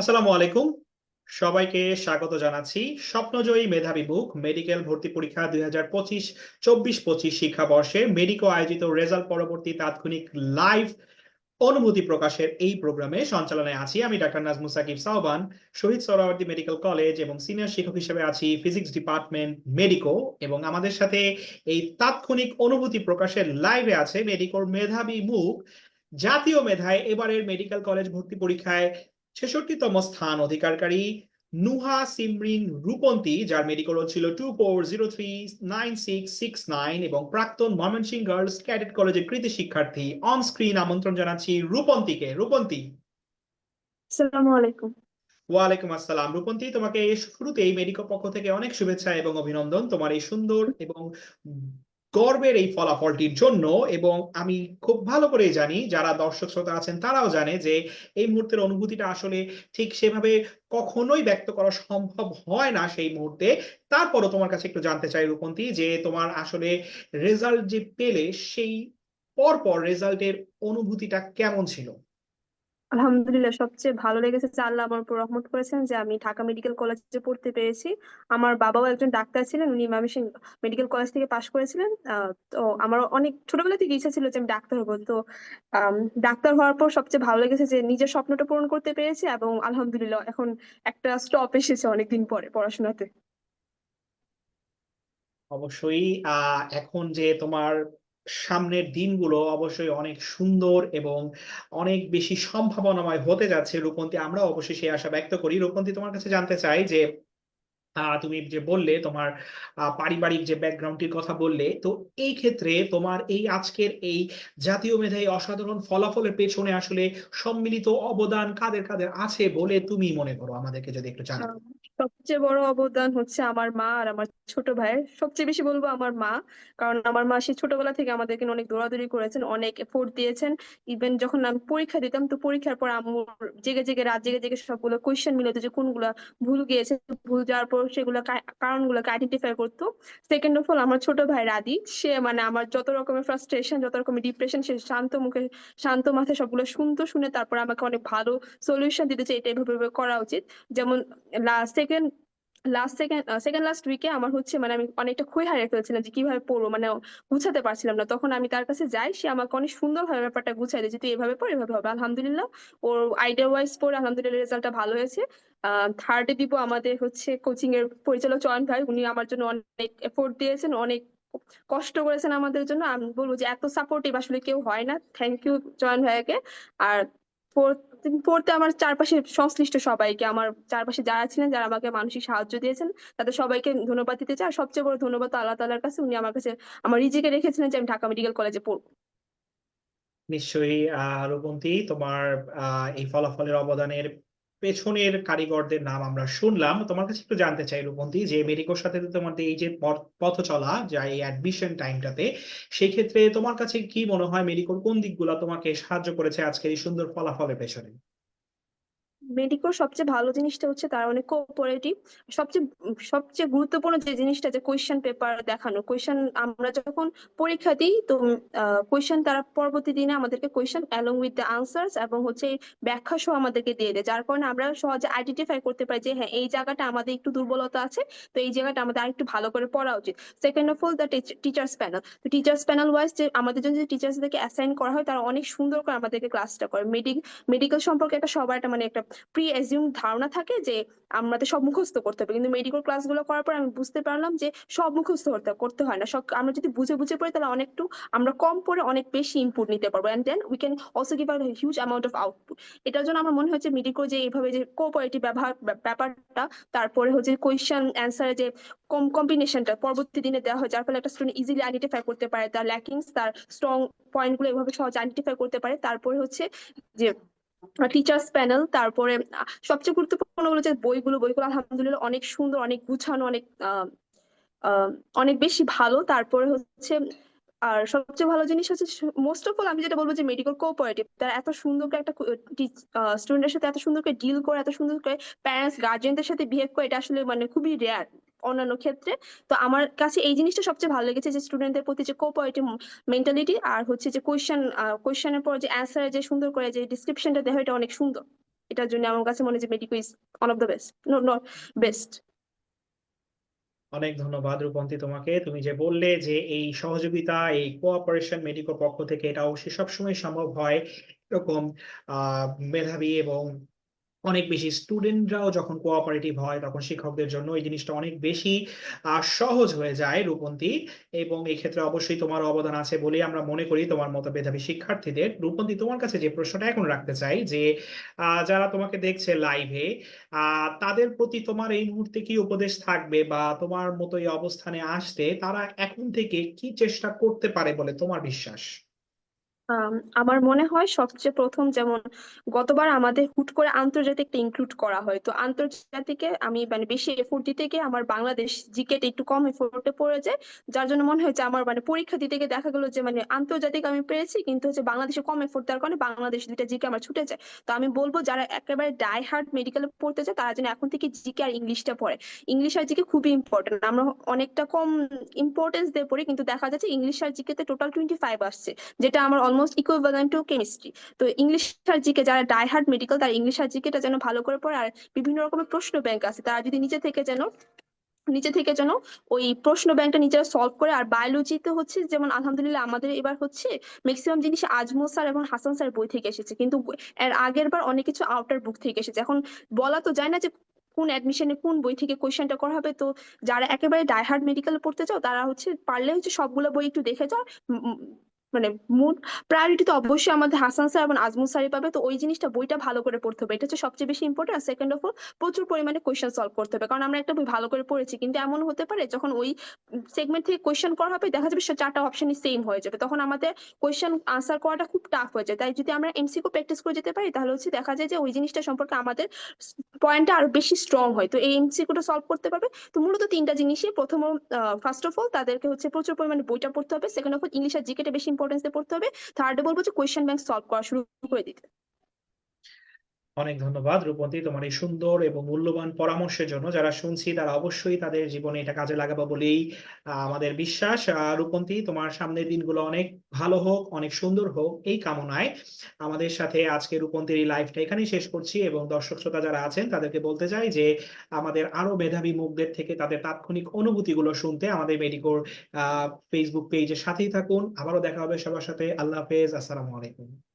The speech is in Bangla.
আসসালামু আলাইকুম। সবাইকে স্বাগত জানাচ্ছি স্বপ্নজয়ী মেধাবী বুক মেডিকেল ভর্তি পরীক্ষা দুই হাজার পঁচিশ চব্বিশ পঁচিশ শিক্ষাবর্ষে মেডিকো আয়োজিত রেজাল্ট পরবর্তী তাৎক্ষণিক লাইভ অনুভূতি প্রকাশের এই প্রোগ্রামে সঞ্চালনায় আছি আমি doctor Nazmus Sakib Sahban Shaheed Suhrawardy medical college এবং সিনিয়র শিক্ষক হিসেবে আছি ফিজিক্স ডিপার্টমেন্ট মেডিকো এবং আমাদের সাথে এই তাৎক্ষণিক অনুভূতি প্রকাশের লাইভে আছে মেডিকোর মেধাবী মুখ জাতীয় মেধায় এবারের মেডিকেল কলেজ ভর্তি পরীক্ষায় ছেষট্টিতম স্থান অধিকারকারী নুহা সিমরিন রূপন্তী যার মেডিকেল ছিল two four zero three nine six six nine এবং প্রাক্তন ময়মনসিংহ গার্লস ক্যাডেট কলেজের কৃতি শিক্ষার্থী অন স্ক্রিন আমন্ত্রণ জানাচ্ছি রূপন্তীকে। রূপন্তী। আসসালামু আলাইকুম। ওয়ালাইকুম আসসালাম। রূপন্তী তোমাকে শুরুতেই মেডিকো পক্ষ থেকে অনেক শুভেচ্ছা এবং অভিনন্দন। তোমার এই সুন্দর এবং গর্বের এই ফলাফলটির জন্য এবং আমি খুব ভালো করে জানি, যারা দর্শক শ্রোতা আছেন তারাও জানে যে এই মুহূর্তের অনুভূতিটা আসলে ঠিক সেভাবে কখনোই ব্যক্ত করা সম্ভব হয় না সেই মুহূর্তে। তারপরও তোমার কাছে একটু জানতে চাই রূপন্তী, যে তোমার আসলে রেজাল্ট যে পেলে সেই পরপর রেজাল্টের অনুভূতিটা কেমন ছিল? আলহামদুলিল্লাহ, সবচেয়ে ভালো লেগেছে যে আল্লাহ আমার উপর রহমত করেছেন যে আমি ঢাকা মেডিকেল কলেজে পড়তে পেরেছি। আমার বাবাও একজন ডাক্তার ছিলেন, উনি ময়মনসিংহ মেডিকেল কলেজ থেকে পাশ করেছিলেন। তো আমার অনেক ছোটবেলা থেকে ইচ্ছা ছিল যে আমি ডাক্তার হব। তো ডাক্তার হওয়ার পর সবচেয়ে ভালো লেগেছে যে নিজের স্বপ্নটা পূরণ করতে পেরেছি এবং আলহামদুলিল্লাহ এখন একটা স্টপ এসেছে অনেকদিন পরে পড়াশোনাতে। অবশ্যই, আহ, এখন যে তোমার সামনের দিনগুলো অবশ্যই অনেক সুন্দর এবং অনেক বেশি সম্ভাবনাময় হতে যাচ্ছে। রূপন্তী আমরা অবশ্যই সেই আশা ব্যক্ত করি। রূপন্তী, তোমার কাছে জানতে চাই যে তুমি যে বললে তোমার পারিবারিক যে ব্যাকগ্রাউন্ডটির কথা বললে, তো এই ক্ষেত্রে তোমার এই আজকের এই জাতীয় মেধায় অসাধারণ ফলাফলের পেছনে আসলে সম্মিলিত অবদান কাদের কাদের আছে বলে তুমি মনে করো? আমাদেরকে যদি একটু জানাও। সবচেয়ে বড় অবদান হচ্ছে আমার মা আর আমার ছোট ভাইয়ের সবচেয়ে বেশি বলব আমার মা, কারণ আমার মা সেই ছোটবেলা থেকে আমাদেরকে অনেক দৌড়াদৌড়ি করেছেন, অনেক এফোর্ট দিয়েছেন। ইভেন যখন আমি পরীক্ষা দিতাম, তো পরীক্ষার পর আম্মুর জেগে জেগে, রাত জেগে জেগে সবগুলো কোয়েশ্চেন মিলত যে কোনগুলা ভুল গিয়েছে। ভুল যাওয়ার পর সেগুলো কারণগুলোকে আইডেন্টিফাই করতো। সেকেন্ড অফ অল আমার ছোট ভাই রাদি, সে মানে আমার যত রকমের ফ্রাস্ট্রেশন যত রকমের ডিপ্রেশন সে শান্ত মুখে, শান্ত মাথায় সবগুলো শুনতো, শুনে তারপর আমাকে অনেক ভালো সলিউশন দিতে চাই এটা এভাবে করা উচিত। যেমন last second last second second last উইকে আমার হচ্ছে মানে আমি অনেকটা খুঁই হারিয়ে ফেলছিলাম যে কীভাবে পড়ব মানে গুছাতে পারছিলাম না। তখন আমি তার কাছে যাই, সে আমাকে অনেক সুন্দর ভাবে ব্যাপারটা গুছাই দিয়েছে তুই এভাবে পড়, এভাবে হবে আলহামদুলিল্লাহ, ওর আইডিয়া ওয়াইজ পড়ে আলহামদুলিল্লাহ রেজাল্টটা ভালো হয়েছে। থার্ডে দিব আমাদের হচ্ছে কোচিং এর পরিচালক চয়ন ভাই, উনি আমার জন্য অনেক এফোর্ট দিয়েছেন, অনেক কষ্ট করেছেন আমাদের জন্য। আমি বলব যে, এত সাপোর্টিভ আসলে কেউ হয় না। থ্যাংক ইউ চয়ন ভাইয়াকে। আর ফোর্থে আমার চারপাশে সংশ্লিষ্ট সবাইকে, আমার চারপাশে যারা ছিলেন, যারা আমাকে মানসিক সাহায্য দিয়েছেন, তাদের সবাইকে ধন্যবাদ দিতে চাই। আর সবচেয়ে বড় ধন্যবাদ আল্লাহ তালার কাছে, উনি আমার কাছে আমার রিজিকে রেখেছিলেন যে আমি ঢাকা মেডিকেল কলেজে পড়ব। নিশ্চয়ই, আহ তোমার, আহ, এই ফলাফলের অবদানের পেছনের কারিগরদের নাম আমরা শুনলাম। তোমার কাছে একটু জানতে চাই রূপন্তি যে মেরিকোর সাথে তোমাদের এই যে পথ পথ চলা, যা এই অ্যাডমিশন টাইমটাতে সেই ক্ষেত্রে তোমার কাছে কি মনে হয় মেরিকোর কোন দিকগুলো তোমাকে সাহায্য করেছে আজকের এই সুন্দর ফলাফলের পেছনে? মেডিকোর সবচেয়ে ভালো জিনিসটা হচ্ছে তারা অনেক কোঅপারেটিভ সবচেয়ে সবচেয়ে গুরুত্বপূর্ণ যে জিনিসটা যে কোয়েশ্চেন পেপার দেখানো কোয়েশ্চেন আমরা যখন পরীক্ষা দিই, তো কোয়েশ্চেন তারা পরবর্তী দিনে আমাদেরকে question along with the answers এবং হচ্ছে ব্যাখ্যা সহ আমাদেরকে দিয়ে দেয়। যার কারণে আমরা সহজে আইডেন্টিফাই করতে পারি যে হ্যাঁ এই জায়গাটা আমাদের একটু দুর্বলতা আছে, তো এই জায়গাটা আমাদের আরেকটু ভালো করে পড়া উচিত। Second of all the teachers panel তো টিচার্স প্যানেল ওয়াইজ যে, আমাদের জন্য যে টিচার্সদেরকে অ্যাসাইন করা হয়, তারা অনেক সুন্দর করে আমাদেরকে ক্লাসটা করে। মেডিক মেডিকেল সম্পর্কে একটা সবার একটা মানে একটা প্রি অ্যাজিউম ধারণা থাকে যে আমাদের সব মুখস্থ করতে হবে কিন্তু মেডিকেল ক্লাসগুলো করার পর আমি বুঝতে পারলাম যে সব মুখস্থ করতে হয় না। সব, আমরা যদি বুঝে বুঝে পড়ি তাহলে অনেকটু আমরা কম পড়ে অনেক বেশি ইনপুট নিতে পারব। And then we can also give out huge amount of output এটার জন্য আমার মনে হচ্ছে মেডিকেল যে এইভাবে যে কোঅপারেটিভ ব্যবহার ব্যাপারটা, তারপরে হচ্ছে কোয়েশ্চেন অ্যান্সারে যে কম কম্বিনেশনটা পরবর্তী দিনে দেওয়া হয়, যার ফলে একটা স্টুডেন্ট ইজিলি আইডেন্টিফাই করতে পারে। তার ল্যাকিংস তার স্ট্রং পয়েন্টগুলো এভাবে সহজে আইডেন্টিফাই করতে পারে। তারপরে হচ্ছে যে টিচার্স প্যানেল তারপরে সবচেয়ে গুরুত্বপূর্ণ হলো যে বইগুলো বইগুলো আলহামদুলিল্লাহ অনেক সুন্দর, অনেক গুছানো, অনেক অনেক বেশি ভালো। তারপরে হচ্ছে, আর সবচেয়ে ভালো জিনিস হচ্ছে মোস্ট অফ অল আমি যেটা বলব যে মেডিকেল কোঅপারেটিভ তারা এত সুন্দর করে একটা স্টুডেন্টের সাথে এত সুন্দর করে ডিল করে, এত সুন্দর করে প্যারেন্টস গার্জিয়ানদের সাথে বিহেভ করে, এটা আসলে মানে খুবই রেয়ার অন্যান্য ক্ষেত্রে। তো আমার কাছে এই জিনিসটা সবচেয়ে ভালো লেগেছে যে স্টুডেন্টদের প্রতি যে কোঅপারেটিভ মেন্টালিটি আর হচ্ছে যে কোয়েশ্চেন কোয়েশ্চেনের পর যে অ্যান্সার যে সুন্দর করে যে ডিসক্রিপশনটা দেওয়া এটা অনেক সুন্দর। এটার জন্য আমার কাছে মনে হয় যে medico is one of the best no not best অনেক ধন্যবাদ রূপন্তী তোমাকে। তুমি যে বললে যে এই সহযোগিতা, এই কোঅপারেশন মেডিকোর পক্ষ থেকে এটা অবশ্যই সবসময় সম্ভব হয়, এরকম মেধাবী এবং অনেক বেশি স্টুডেন্টরাও যখন কোঅপারেটিভ হয়, তখন শিক্ষকদের জন্য এই জিনিসটা অনেক বেশি সহজ হয়ে যায় রূপন্তী। এবং এই ক্ষেত্রে অবশ্যই তোমার অবদান আছে বলে আমরা মনে করি তোমার মতো মেধাবী শিক্ষার্থীদের। রূপন্তী, তোমার কাছে যে প্রশ্নটা এখন রাখতে চাই যে যারা তোমাকে দেখছে লাইভে তাদের প্রতি তোমার এই মুহূর্তে কি উপদেশ থাকবে বা তোমার মতো এই অবস্থানে আসতে তারা এখন থেকে কি চেষ্টা করতে পারে বলে তোমার বিশ্বাস? আমার মনে হয় সবচেয়ে প্রথম যেমন গতবার আমাদের হুট করে আন্তর্জাতিকটা ইনক্লুড করা হয়। তো আন্তর্জাতিকে আমি মানে বেশি এফোর্ট দিতে গিয়ে আমার বাংলাদেশ জিকেটা একটু কম এফোর্টে পড়ে যায়। যার জন্য মনে হয়েছে আমার মানে পরীক্ষা দিতে গিয়ে দেখা গেলো যে মানে আন্তর্জাতিক আমি পেরেছি কিন্তু হচ্ছে বাংলাদেশে কম এফোর্ট দেওয়ার কারণে বাংলাদেশ দুইটা জিকে আমার ছুটে যায়। তো আমি বলব যারা একেবারে ডাই হার্ড মেডিকেলে পড়তে চায়, তারা যেন এখন থেকে জিকে আর ইংলিশটা পড়ে। ইংলিশ আর জিকে খুবই ইম্পর্টেন্ট আমরা অনেকটা কম ইম্পর্টেন্স দিয়ে পড়ি, কিন্তু দেখা যাচ্ছে ইংলিশ আর জিকেতে টোটাল টোয়েন্টি ফাইভ আসছে, যেটা আমার অলমোস্ট ইকুইভ্যালেন্ট টু কেমিস্ট্রি তো ইংলিশ আর জিকে যারা ডাই হার্ড মেডিকেল তারা ইংলিশ আর জিকেটা যেন ভালো করে পড়ে, আর বিভিন্ন রকমের প্রশ্ন ব্যাংক আছে। তারা যদি নিজে থেকে যেন নিচে থেকে যেন ওই প্রশ্ন ব্যাংকটা নিজেরা সলভ করে, আর বায়োলজিতে হচ্ছে যেমন আলহামদুলিল্লাহ আমাদের এবার হচ্ছে ম্যাক্সিমাম জিনিস আজমল স্যার এবং হাসান স্যার বই থেকে এসেছে। কিন্তু এর আগের বার অনেক কিছু আউটার বুক থেকে এসেছে। এখন বলা তো যায় না যে কোন অ্যাডমিশনে কোন বই থেকে কোয়েশ্চেনটা করা হবে। তো যারা একেবারে ডাইহার্ড মেডিকেল পড়তে চাও, তারা হচ্ছে পারলে হচ্ছে সবগুলো বই একটু দেখে যাও। মানে মূল প্রায়োরিটি তো অবশ্যই আমাদের হাসান স্যার এবং আজমল স্যারই পাবে। তো ওই জিনিসটা বইটা ভালো করে পড়তে হবে। এটা হচ্ছে সবচেয়ে বেশি ইম্পর্টেন্ট আর সেকেন্ড অফ অল প্রচুর পরিমাণে কোয়েশ্চেন সলভ করতে হবে। কারণ আমরা একটা বই ভালো করে পড়েছি, কিন্তু এমন হতে পারে যখন ওই সেগমেন্ট থেকে কোয়েশ্চেন করা হবে, দেখা যাবে চারটা অপশনই সেম হয়ে যাবে। তখন আমাদের কোয়েশ্চেন আনসার করাটা খুব টাফ হয়ে যায়। তাই যদি আমরা এমসিকিউ প্র্যাকটিস করে যেতে পারি, তাহলে হচ্ছে দেখা যায় যে ওই জিনিসটা সম্পর্কে আমাদের পয়েন্টটা আরও বেশি স্ট্রং হয়। তো এই এমসিকিউটা সলভ করতে পারবে। তো মূলত তিনটা জিনিসই প্রথম ফার্স্ট অফ অল তাদেরকে হচ্ছে প্রচুর পরিমাণে বইটা পড়তে হবে। সেকেন্ড অফ অল ইংলিশ আর জিকেটা বেশি ইম্পর্টেন্স দিয়ে পড়তে হবে। থার্ডে বলব যে কোয়েশ্চেন ব্যাংক সলভ করা শুরু করে দিতে। অনেক ধন্যবাদ রূপন্তী তোমার এই সুন্দর এবং মূল্যবান পরামর্শের জন্য। যারা শুনছি তারা অবশ্যই তাদের জীবনে এটা কাজে লাগাবো বলেই আমাদের বিশ্বাস। রূপন্তী, তোমার সামনের দিনগুলো অনেক ভালো হোক, অনেক সুন্দর হোক, এই কামনায় আমাদের সাথে আজকে রূপন্তীর এই লাইভটা এখানেই শেষ করছি এবং দর্শক শ্রোতা যারা আছেন তাদেরকে বলতে চাই যে, আমাদের আরও মেধাবী মুখদের থেকে তাদের তাৎক্ষণিক অনুভূতিগুলো শুনতে আমাদের মেডিকোর ফেসবুক পেজের সাথেই থাকুন। আবারও দেখা হবে সবার সাথে। আল্লাহ হাফেজ। আসসালামু আলাইকুম।